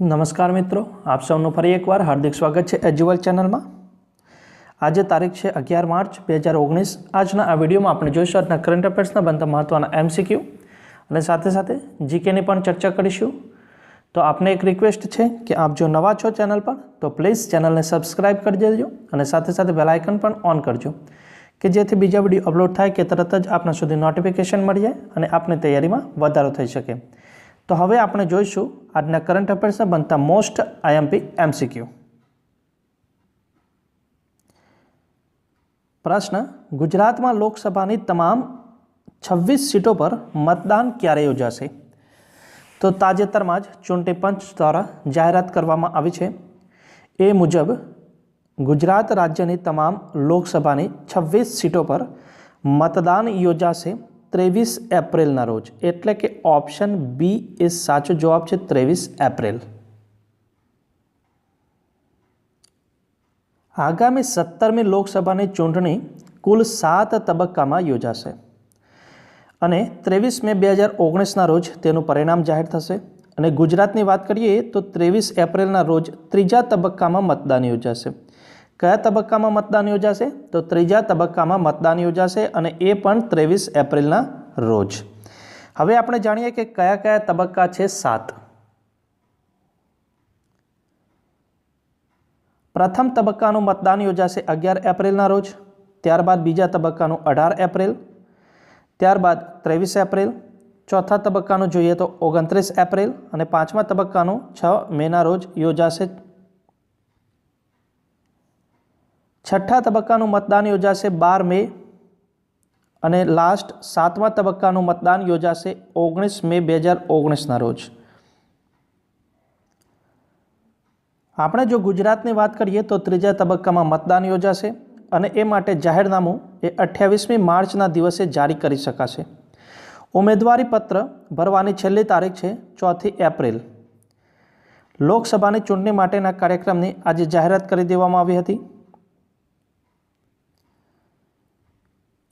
નમસ્કાર મિત્રો, આપ સૌનું ફરી એકવાર હાર્દિક સ્વાગત છે એજ્યુઅલ ચેનલમાં. આજે તારીખ છે અગિયાર માર્ચ બે હજાર ઓગણીસ. આજના આ વિડીયોમાં આપણે જોઈશું આજના કરંટ અફેર્સના બનતા મહત્ત્વના એમસીક્યુ અને સાથે સાથે જીકેની પણ ચર્ચા કરીશું. તો આપને એક રિક્વેસ્ટ છે કે આપ જો નવા છો ચેનલ પર, તો પ્લીઝ ચેનલને સબસ્ક્રાઇબ કરી દેજો અને સાથે સાથે બેલ પણ ઓન કરજો, કે જેથી બીજા વીડિયો અપલોડ થાય કે તરત જ આપણા સુધી નોટિફિકેશન મળી જાય અને આપની તૈયારીમાં વધારો થઈ શકે. તો હવે આપણે જોઈશું આજના કરંટ અફેર્સના બનતા મોસ્ટ આઈએમપી એમસીક્યુ પ્રશ્ન, ગુજરાતમાં લોકસભાની તમામ છવ્વીસ સીટો પર મતદાન ક્યારે યોજાશે? તો તાજેતરમાં જ ચૂંટણી પંચ દ્વારા જાહેરાત કરવામાં આવી છે. એ મુજબ, ગુજરાત રાજ્યની તમામ લોકસભાની છવ્વીસ સીટો પર મતદાન યોજાશે. ત્રેવીસ એપ્રિલના રોજ. એટલે કે ઓપ્શન બી એ સાચો જવાબ છે ત્રેવીસ એપ્રિલ. આગામી સત્તરમી લોકસભાની ચૂંટણી કુલ સાત તબક્કામાં યોજાશે. અને ત્રેવીસ મે બે હજાર ઓગણીસના રોજ તેનું પરિણામ જાહેર થશે. અને ગુજરાતની વાત કરીએ તો ત્રેવીસ એપ્રિલના રોજ ત્રીજા તબક્કામાં મતદાન યોજાશે. કયા તબક્કામાં મતદાન યોજાશે? તો ત્રીજા તબક્કામાં મતદાન યોજાશે અને એ પણ ત્રેવીસ એપ્રિલના રોજ. હવે આપણે જાણીએ કે કયા કયા તબક્કા છે સાત. પ્રથમ તબક્કાનું મતદાન યોજાશે અગિયાર એપ્રિલના રોજ, ત્યારબાદ બીજા તબક્કાનું અઢાર એપ્રિલ, ત્યારબાદ ત્રેવીસ એપ્રિલ, ચોથા તબક્કાનું જોઈએ તો ઓગણત્રીસ એપ્રિલ અને પાંચમા તબક્કાનું છ મેના રોજ યોજાશે છઠ્ઠા તબક્કાનું મતદાન યોજાશે બાર મે અને લાસ્ટ સાતમા તબક્કાનું મતદાન યોજાશે ઓગણીસ મે બે હજાર ઓગણીસના રોજ. આપણે જો ગુજરાતની વાત કરીએ તો ત્રીજા તબક્કામાં મતદાન યોજાશે અને એ માટે જાહેરનામું એ અઠ્યાવીસમી માર્ચના દિવસે જારી કરી શકાશે. ઉમેદવારી પત્ર ભરવાની છેલ્લી તારીખ છે ચોથી એપ્રિલ. લોકસભાની ચૂંટણી માટેના કાર્યક્રમની આજે જાહેરાત કરી દેવામાં આવી હતી.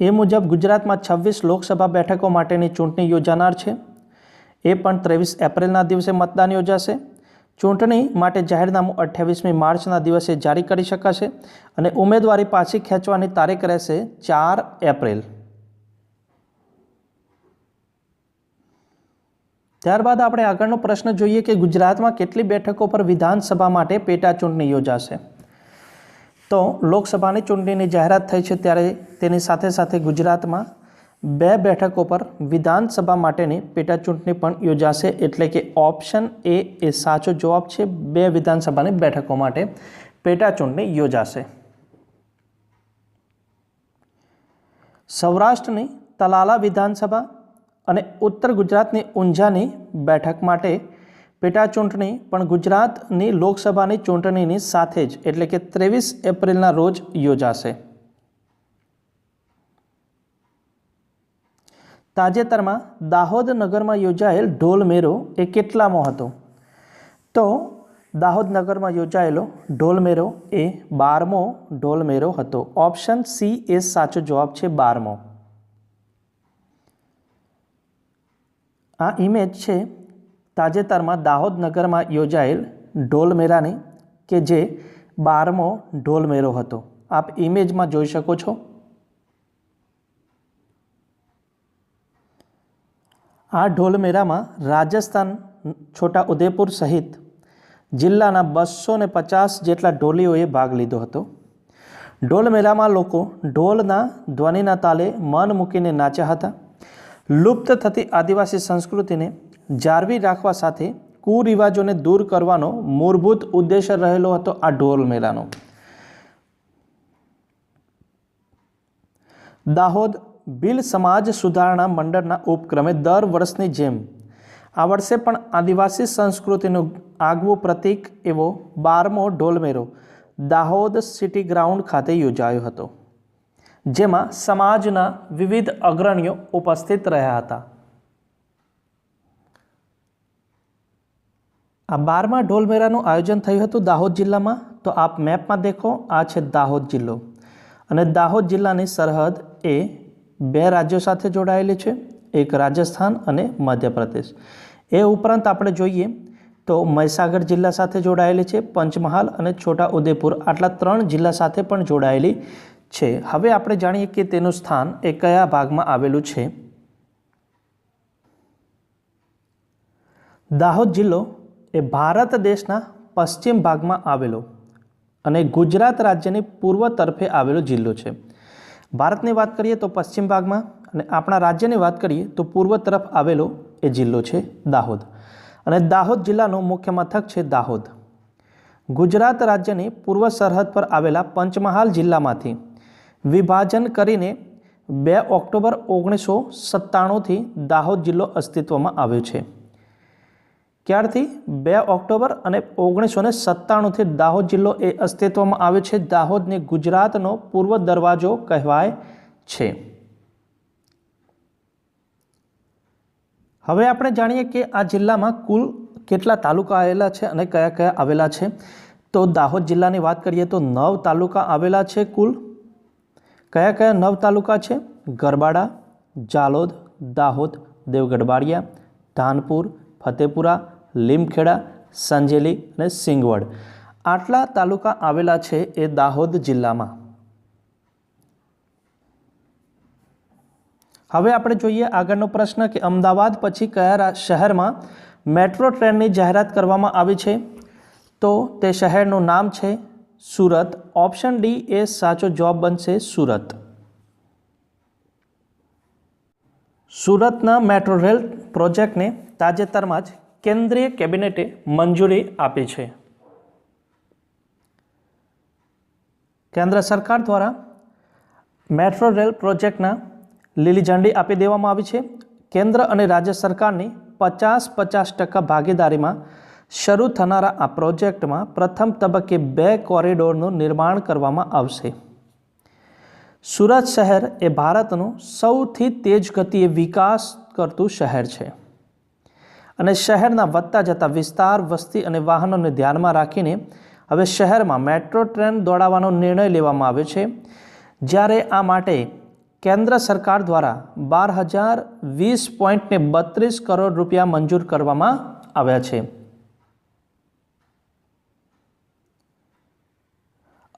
એ મુજબ ગુજરાતમાં છવ્વીસ લોકસભા બેઠકો માટેની ચૂંટણી યોજાનાર છે. એ પણ ત્રેવીસ એપ્રિલના દિવસે મતદાન યોજાશે. ચૂંટણી માટે જાહેરનામું અઠ્યાવીસમી માર્ચના દિવસે જારી કરી શકાશે અને ઉમેદવારી પાછી ખેંચવાની તારીખ રહેશે ચાર એપ્રિલ. ત્યારબાદ આપણે આગળનો પ્રશ્ન જોઈએ કે ગુજરાતમાં કેટલી બેઠકો પર વિધાનસભા માટે પેટા ચૂંટણી યોજાશે. તો લોકસભાની ચૂંટણીની જાહેરાત થઈ છે ત્યારે તેની સાથે સાથે ગુજરાતમાં બે બેઠકો પર વિધાનસભા માટેની પેટા ચૂંટણી પણ યોજાશે એટલે કે ઓપ્શન એ એ સાચો જવાબ છે બે વિધાનસભાની બેઠકો માટે પેટા ચૂંટણી યોજાશે. સૌરાષ્ટ્રની તલાલા વિધાનસભા અને ઉત્તર ગુજરાતની ઊંઝાની બેઠક માટે પેટા ચૂંટણી પણ ગુજરાતની લોકસભાની ચૂંટણીની સાથે જ એટલે કે ત્રેવીસ એપ્રિલના રોજ યોજાશે. તાજેતરમાં દાહોદ નગરમાં યોજાયેલ ઢોલ મેળો એ કેટલામો હતો? તો દાહોદ નગરમાં યોજાયેલો ઢોલ મેળો એ બારમો ઢોલ મેળો હતો. ઓપ્શન સી એ સાચો જવાબ છે બારમો. આ ઇમેજ છે તાજેતરમાં દાહોદ નગરમાં યોજાયેલ ઢોલમેરાની કે જે બારમો ઢોલમેરો હતો. આપ ઇમેજમાં જોઈ શકો છો. આ ઢોલમેરામાં રાજસ્થાન છોટા ઉદેપુર સહિત જિલ્લાના બસો ને પચાસ જેટલા ઢોલીઓએ ભાગ લીધો હતો. ઢોલમેરામાં લોકો ઢોલના ધ્વનિના તાલે મન મૂકીને નાચ્યા હતા. લુપ્ત થતી આદિવાસી સંસ્કૃતિને જાળવી રાખવા સાથે કુરિવાજોને દૂર કરવાનો મૂળભૂત ઉદ્દેશ્ય રહેલો હતો આ ઢોલ મેળાનો દાહોદ ભીલ સમાજ સુધારણા મંડળના ઉપક્રમે દર વર્ષની જેમ આ વર્ષે પણ આદિવાસી સંસ્કૃતિનું આગવું પ્રતીક એવો બારમો ઢોલમેળો દાહોદ સિટી ગ્રાઉન્ડ ખાતે યોજાયો હતો, જેમાં સમાજના વિવિધ અગ્રણીઓ ઉપસ્થિત રહ્યા હતા. આ બારમા ઢોલમેળાનું આયોજન થયું હતું દાહોદ જિલ્લામાં. તો આપ મેપમાં દેખો, આ છે દાહોદ જિલ્લો. અને દાહોદ જિલ્લાની સરહદ એ બે રાજ્યો સાથે જોડાયેલી છે. એક રાજસ્થાન અને મધ્યપ્રદેશ. એ ઉપરાંત આપણે જોઈએ તો મહીસાગર જિલ્લા સાથે જોડાયેલી છે, પંચમહાલ અને છોટા ઉદેપુર આટલા ત્રણ જિલ્લા સાથે પણ જોડાયેલી છે. હવે આપણે જાણીએ કે તેનું સ્થાન એ કયા ભાગમાં આવેલું છે. દાહોદ જિલ્લો એ ભારત દેશના પશ્ચિમ ભાગમાં આવેલો અને ગુજરાત રાજ્યની પૂર્વ તરફે આવેલો જિલ્લો છે. ભારતની વાત કરીએ તો પશ્ચિમ ભાગમાં અને આપણા રાજ્યની વાત કરીએ તો પૂર્વ તરફ આવેલો એ જિલ્લો છે દાહોદ. અને દાહોદ જિલ્લાનું મુખ્ય મથક છે દાહોદ. ગુજરાત રાજ્યની પૂર્વ સરહદ પર આવેલા પંચમહાલ જિલ્લામાંથી વિભાજન કરીને બે ઓક્ટોબર ઓગણીસો સત્તાણુંથી દાહોદ જિલ્લો અસ્તિત્વમાં આવ્યો છે. ક્યારથી બે ઓક્ટોબર અને ઓગણીસો ને સત્તાણુંથી દાહોદ જિલ્લો એ અસ્તિત્વમાં આવે છે. દાહોદને ગુજરાતનો પૂર્વ દરવાજો કહેવાય છે. હવે આપણે જાણીએ કે આ જિલ્લામાં કુલ કેટલા તાલુકા આવેલા છે અને કયા કયા આવેલા છે? તો દાહોદ જિલ્લાની વાત કરીએ તો નવ તાલુકા આવેલા છે કુલ. કયા કયા નવ તાલુકા છે? ગરબાડા, જાલોદ, દાહોદ, દેવગઢ બારિયા ધાનપુર, ફતેપુરા લીમખેડા, સંજેલી અને સિંગવડ. આટલા તાલુકા આવેલા છે એ દાહોદ જિલ્લામાં. હવે આપણે જોઈએ આગળનો પ્રશ્ન કે અમદાવાદ પછી કયા શહેરમાં મેટ્રો ટ્રેનની જાહેરાત કરવામાં આવી છે? તો તે શહેરનું નામ છે સુરત. ઓપ્શન ડી એ સાચો જવાબ બનશે સુરત. સુરતના મેટ્રો રેલ પ્રોજેક્ટને તાજેતરમાં જ કેન્દ્રીય કેબિનેટે મંજૂરી આપી છે. કેન્દ્ર સરકાર દ્વારા મેટ્રો રેલ પ્રોજેક્ટના લીલી ઝંડી આપી દેવામાં આવી છે. કેન્દ્ર અને રાજ્ય સરકારની પચાસ પચાસ ટકા ભાગીદારીમાં શરૂ થનારા આ પ્રોજેક્ટમાં પ્રથમ તબક્કે બે કોરિડોરનું નિર્માણ કરવામાં આવશે. સુરત શહેર એ ભારતનું સૌથી તેજ ગતિએ વિકાસ કરતું શહેર છે. અને શહેરના વધતા જતા વિસ્તાર, વસ્તી અને વાહનોને ધ્યાનમાં રાખીને હવે શહેરમાં મેટ્રો ટ્રેન દોડાવવાનો નિર્ણય લેવામાં આવ્યો છે. જ્યારે આ માટે કેન્દ્ર સરકાર દ્વારા બાર હજાર વીસ પોઈન્ટને બત્રીસ કરોડ રૂપિયા મંજૂર કરવામાં આવ્યા છે.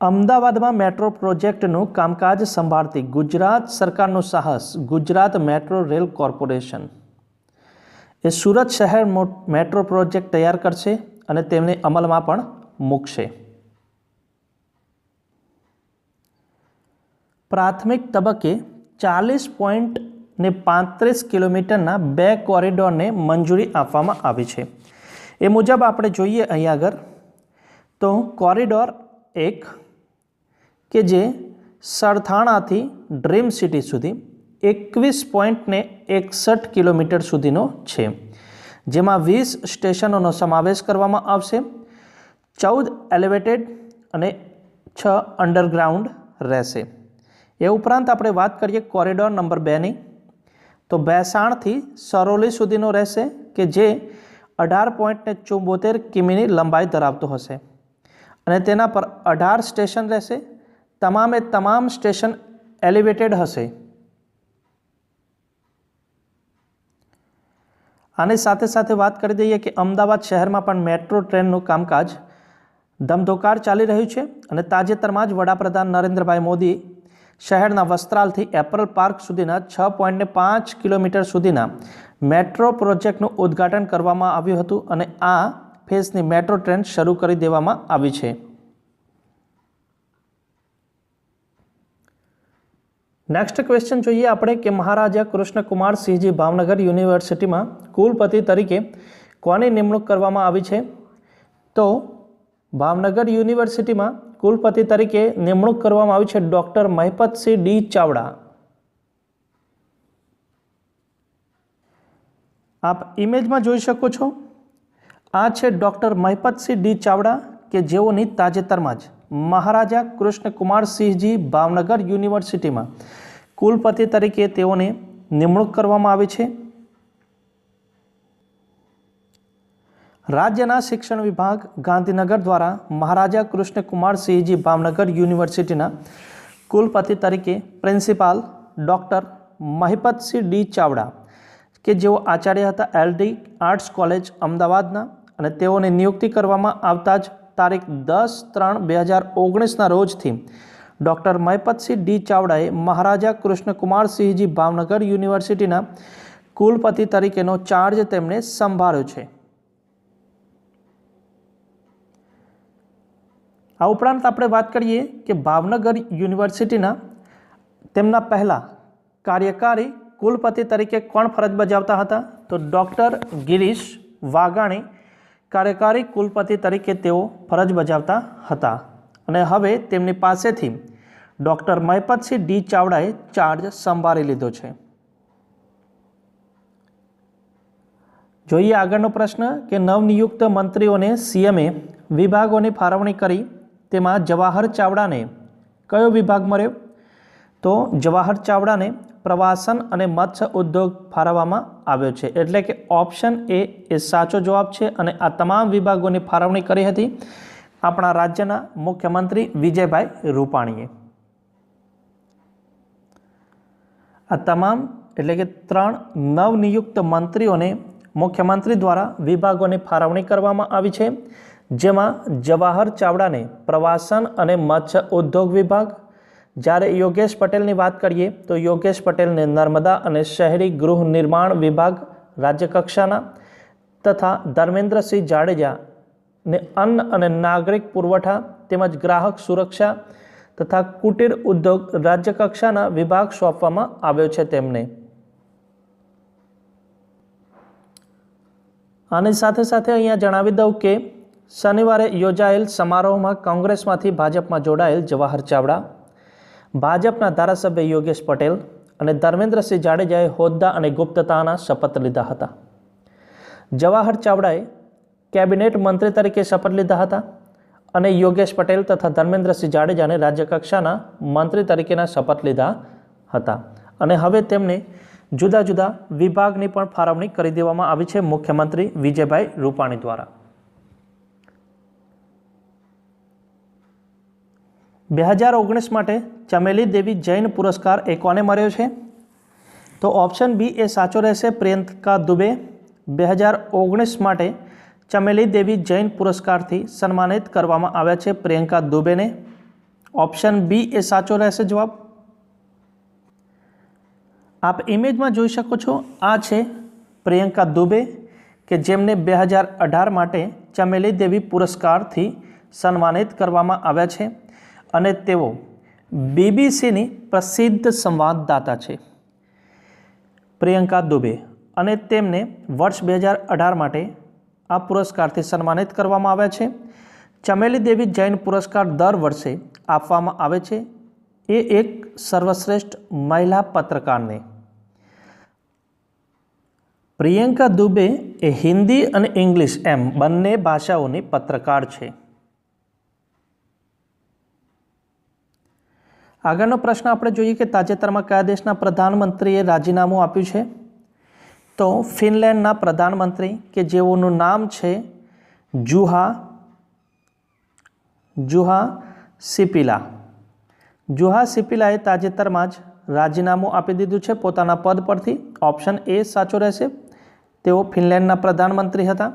અમદાવાદમાં મેટ્રો પ્રોજેક્ટનું કામકાજ સંભાળતી ગુજરાત સરકારનું સાહસ, ગુજરાત મેટ્રો રેલ કોર્પોરેશન એ સુરત શહેર મેટ્રો પ્રોજેક્ટ તૈયાર કરશે અને તેમને અમલમાં પણ મૂકશે. પ્રાથમિક તબક્કે ચાલીસ પોઈન્ટ ને પાંત્રીસ કિલોમીટરના બે કોરિડોરને મંજૂરી આપવામાં આવી છે. એ મુજબ આપણે જોઈએ અહીં આગળ, તો કોરિડોર એક કે જે સરથાણાથી ડ્રીમ સિટી સુધી એકવીસ પોઈન્ટને એકસઠ કિલોમીટર સુધીનો છે. જેમાં વીસ સ્ટેશનોનો સમાવેશ કરવામાં આવશે. ચૌદ એલિવેટેડ અને છ અંડરગ્રાઉન્ડ રહેશે. એ ઉપરાંત આપણે વાત કરીએ કોરિડોર નંબર બેની તો ભેસાણથી સરોલી સુધીનો રહેશે કે જે અઢાર પોઈન્ટને ચુંબોતેર કિમીની લંબાઈ ધરાવતો હશે. અને તેના પર અઢાર સ્ટેશન રહેશે. તમામે તમામ સ્ટેશન એલિવેટેડ હશે. આની સાથે સાથે વાત કરી દઈએ કે અમદાવાદ શહેરમાં પણ મેટ્રો ટ્રેનનું કામકાજ ધમધોકાર ચાલી રહ્યું છે અને તાજેતરમાં જ વડાપ્રધાન નરેન્દ્રભાઈ મોદી શહેરના વસ્ત્રાલથી એપરલ પાર્ક સુધીના છ પોઈન્ટને પાંચ કિલોમીટર સુધીના મેટ્રો પ્રોજેક્ટનું ઉદ્ઘાટન કરવામાં આવ્યું હતું અને આ ફેઝની મેટ્રો ટ્રેન શરૂ કરી દેવામાં આવી છે. નેક્સ્ટ ક્વેશ્ચન જોઈએ આપણે કે મહારાજા કૃષ્ણકુમાર સિંહજી ભાવનગર યુનિવર્સિટીમાં કુલપતિ તરીકે કોની નિમણૂક કરવામાં આવી છે? તો ભાવનગર યુનિવર્સિટીમાં કુલપતિ તરીકે નિમણૂક કરવામાં આવી છે ડૉક્ટર મહેપતસિંહ ડી ચાવડા. આપ ઇમેજમાં જોઈ શકો છો. આ છે ડૉક્ટર મહિપતસિંહ ડી ચાવડા કે જેઓની તાજેતરમાં જ મહારાજા કૃષ્ણકુમારસિંહજી ભાવનગર યુનિવર્સિટીમાં. કુલપતિ તરીકે તેઓને નિમણૂક કરવામાં આવી છે. રાજ્યના શિક્ષણ વિભાગ ગાંધીનગર દ્વારા મહારાજા કૃષ્ણકુમારસિંહજી ભાવનગર યુનિવર્સિટીના કુલપતિ તરીકે principal doctor Mahipatsinh D Chavda, કે જેઓ આચાર્ય હતા એલડી આર્ટ્સ કોલેજ અમદાવાદના, અને તેઓની નિયુક્તિ કરવામાં આવતા જ તારીખ દસ ત્રણ બે હજાર ઓગણીસના રોજથી ડૉક્ટર મયપતસિંહ ડી ચાવડાએ મહારાજા કૃષ્ણકુમારસિંહજી ભાવનગર યુનિવર્સિટીના કુલપતિ તરીકેનો ચાર્જ તેમણે સંભાળ્યો છે. આ ઉપરાંત આપણે વાત કરીએ કે ભાવનગર યુનિવર્સિટીના તેમના પહેલાં કાર્યકારી કુલપતિ તરીકે કોણ ફરજ બજાવતા હતા? તો ડૉક્ટર ગિરીશ વાઘાણી કાર્યકારી કુલપતિ તરીકે તેઓ ફરજ બજાવતા હતા અને હવે તેમની પાસેથી ડૉક્ટર મયપતસિંહ ડી ચાવડાએ ચાર્જ સંભાળી લીધો છે. જોઈએ આગળનો પ્રશ્ન કે નવનિયુક્ત મંત્રીઓને સીએમએ વિભાગોની ફાળવણી કરી તેમાં જવાહર ચાવડાને કયો વિભાગ મળ્યો? તો જવાહર ચાવડાને પ્રવાસન અને મત્સ્ય ઉદ્યોગ ફાળવવામાં આવ્યો છે. એટલે કે ઓપ્શન એ એ સાચો જવાબ છે અને આ તમામ વિભાગોની ફાળવણી કરી હતી આપણા રાજ્યના મુખ્યમંત્રી વિજયભાઈ રૂપાણીએ. આ તમામ એટલે કે ત્રણ નવનિયુક્ત મંત્રીઓને મુખ્યમંત્રી દ્વારા વિભાગોની ફાળવણી કરવામાં આવી છે. જેમાં જવાહર ચાવડાને પ્રવાસન અને મત્સ્ય ઉદ્યોગ વિભાગ જ્યારે યોગેશ પટેલની વાત કરીએ, તો યોગેશ પટેલને નર્મદા અને શહેરી ગૃહ નિર્માણ વિભાગ રાજ્યકક્ષાના તથા ધર્મેન્દ્રસિંહ જાડેજાને અન્ન અને નાગરિક પુરવઠા તેમજ ગ્રાહક સુરક્ષા તથા કુટીર ઉદ્યોગ રાજ્યકક્ષાના વિભાગ સોંપવામાં આવ્યો છે તેમને આની સાથે સાથે અહીંયા જણાવી દઉં કે શનિવારે યોજાયેલ સમારોહમાં કોંગ્રેસમાંથી ભાજપમાં જોડાયેલ જવાહર ચાવડા ભાજપના ધારાસભ્ય યોગેશ પટેલ અને ધર્મેન્દ્રસિંહ જાડેજાએ હોદ્દા અને ગુપ્તતાના શપથ લીધા હતા. જવાહર ચાવડાએ કેબિનેટ મંત્રી તરીકે શપથ લીધા હતા અને યોગેશ પટેલ તથા ધર્મેન્દ્રસિંહ જાડેજાને રાજ્યકક્ષાના મંત્રી તરીકેના શપથ લીધા હતા. અને હવે તેમને જુદા જુદા વિભાગની પણ ફાળવણી કરી દેવામાં આવી છે મુખ્યમંત્રી વિજયભાઈ રૂપાણી દ્વારા. બે હજાર ઓગણીસ માટે ચમેલી દેવી જૈન પુરસ્કાર એ કોને મળ્યો છે. તો ઓપ્શન બી એ સાચો રહેશે પ્રિયંકા દુબે. બે હજાર ઓગણીસ માટે ચમેલી દેવી જૈન પુરસ્કારથી સન્માનિત કરવામાં આવ્યા છે પ્રિયંકા દુબેને. ઓપ્શન બી એ સાચો રહેશે જવાબ. આપ ઇમેજમાં જોઈ શકો છો, આ છે પ્રિયંકા દુબે કે જેમને બે હજાર અઢાર માટે ચમેલી દેવી પુરસ્કારથી સન્માનિત કરવામાં આવ્યા છે. અને તેઓ બીબીસીની પ્રસિદ્ધ સંવાદદાતા છે. પ્રિયંકા દુબે અને તેમને વર્ષ બે હજાર અઢાર માટે આ પુરસ્કારથી સન્માનિત કરવામાં આવ્યા છે. ચમેલી દેવી જૈન પુરસ્કાર દર વર્ષે આપવામાં આવે છે. એ એક સર્વશ્રેષ્ઠ મહિલા પત્રકારને. પ્રિયંકા દુબે એ હિન્દી અને ઇંગ્લિશ એમ બંને ભાષાઓની પત્રકાર છે. આગળનો પ્રશ્ન આપણે જોઈએ કે તાજેતરમાં કયા દેશના પ્રધાનમંત્રીએ રાજીનામું આપ્યું છે? તો ફિનલેન્ડના પ્રધાનમંત્રી કે જેઓનું નામ છે જુહા જુહા સિપિલા. જુહા સિપિલાએ તાજેતરમાં જ રાજીનામું આપી દીધું છે પોતાના પદ પરથી. ઓપ્શન એ સાચો રહેશે. તેઓ ફિનલેન્ડના પ્રધાનમંત્રી હતા.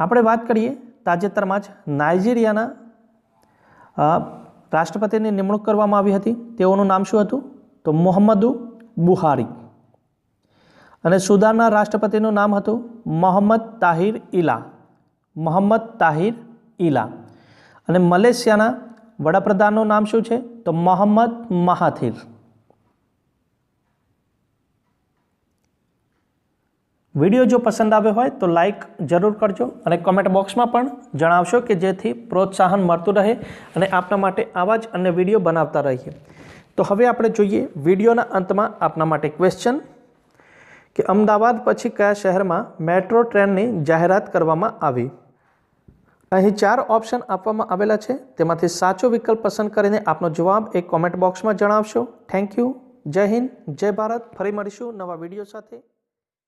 આપણે વાત કરીએ તાજેતરમાં જ નાઇજીરિયાના રાષ્ટ્રપતિની નિમણૂક કરવામાં આવી હતી. તેઓનું નામ શું હતું? તો મોહમ્મદુ બુહારી. અને સુદાનના રાષ્ટ્રપતિનું નામ હતું મોહમ્મદ તાહિર ઇલા મોહમ્મદ તાહિર ઇલા અને મલેશિયાના વડાપ્રધાનનું નામ શું છે? તો મોહમ્મદ મહાથિર. વીડિયો જો પસંદ આવ્યો હોય તો લાઇક જરૂર કરજો અને કોમેન્ટ બોક્સમાં પણ જણાવશો કે જેથી પ્રોત્સાહન મળતું રહે અને આપના માટે આવા જ અન્ય વીડિયો બનાવતા રહીએ. તો હવે આપણે જોઈએ વિડીયોના અંતમાં આપના માટે ક્વેશ્ચન કે અમદાવાદ પછી કયા શહેરમાં મેટ્રો ટ્રેનની જાહેરાત કરવામાં આવી? અહીં ચાર ઓપ્શન આપવામાં આવેલા છે. તેમાંથી સાચો વિકલ્પ પસંદ કરીને આપનો જવાબ એક કોમેન્ટ બોક્સમાં જણાવશો. થેન્ક યુ જય હિન્દ. જય ભારત. ફરી મળીશું નવા વીડિયો સાથે.